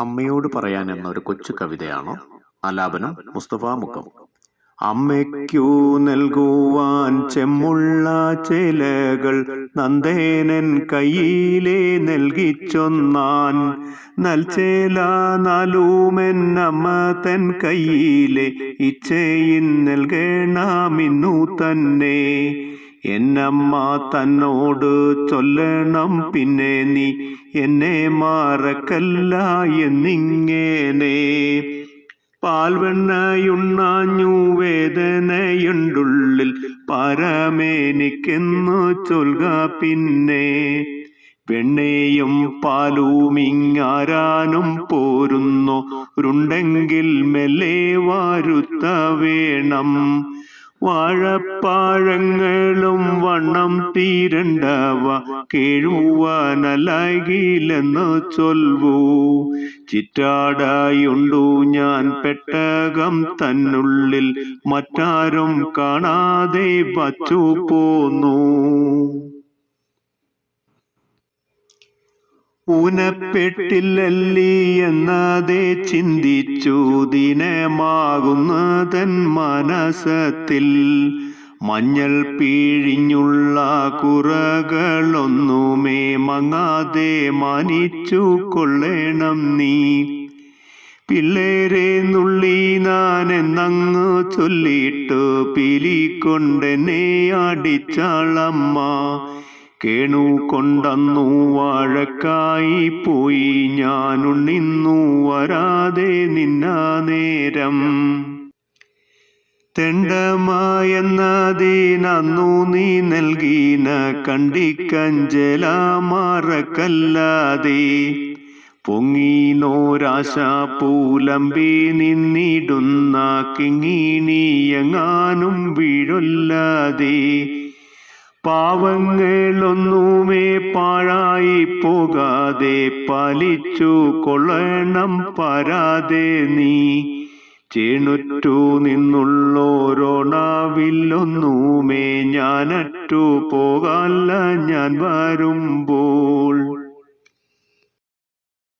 അമ്മയോട് പറയാൻ എന്ന ഒരു കൊച്ചു കവിതയാണോ? ആലാപനം മുസ്തഫ മുക്കം അമ്മയ്ക്കു നൽകുവാൻ ചെമ്മുള്ള ചിലകൾ നന്ദേനൻ കയ്യിലെ നൽകിച്ചൊന്നാൻ. നൽചേല നാലൂമെന്നമ്മ തൻ കയ്യിലെ ഇച്ഛയിൻ നൽകണമിന്നു തന്നെ. എന്നമ്മ തന്നോട് ചൊല്ലണം പിന്നെ നീ എന്നെ മറക്കല്ല എന്നിങ്ങനെ. പാൽവെണ്ണയുണ്ണാഞ്ഞു വേദനയുണ്ടുള്ളിൽ പരമേനിക്കെന്നു ചൊൽക പിന്നെ. വെണ്ണയും പാലും ഇങ്ങാരാനും പോരുന്നു. രുണ്ടെങ്കിൽ മെല്ലെ വാരുത്ത വേണം. വാഴപ്പാഴങ്ങളും വണ്ണം തീരണ്ടവ കേഴുവാനലകിലെന്ന് ചൊൽവൂ. ചിറ്റാടായുണ്ടു ഞാൻ പെട്ടകം തന്നുള്ളിൽ മറ്റാരും കാണാതെ വച്ചു പോന്നു. ഊനപ്പെട്ടില്ലല്ലി എന്നാതെ ചിന്തിച്ചു. ദിനമാകുന്നതൻ മനസത്തിൽ മഞ്ഞൾ പിഴിഞ്ഞുള്ള കുറകളൊന്നുമേ മങ്ങാതെ മാനിച്ചു കൊള്ളണം നീ. പിള്ളേരെ നുള്ളി ഞാൻ എന്നങ്ങ് ചൊല്ലിട്ടു പിലിക്കൊണ്ടെന്നെ അടിച്ചാളമ്മ. കേണു കൊണ്ടന്നു വാഴക്കായി പോയി. ഞാനുണ്ണിന്നു വരാതെ നിന്ന നേരം. തെണ്ടമായെന്നതിനന്നു നീ നൽകീന കണ്ടിക്കഞ്ചലാമാറക്കല്ലാതെ മറക്കല്ലാതെ. പൊങ്ങിനോരാശ പൂലമ്പി നിന്നിടുന്ന കിങ്ങിണിയങ്ങാനും വീഴൊല്ലാതെ. പാവങ്ങളൊന്നുമേ പാഴായി പോകാതെ പാലിച്ചു കൊള്ളണം പരാതെ നീ. ചേണുറ്റു നിന്നുള്ളോരോണാവില്ലൊന്നുമേ ഞാനറ്റു പോകാല്ല ഞാൻ വരുമ്പോൾ.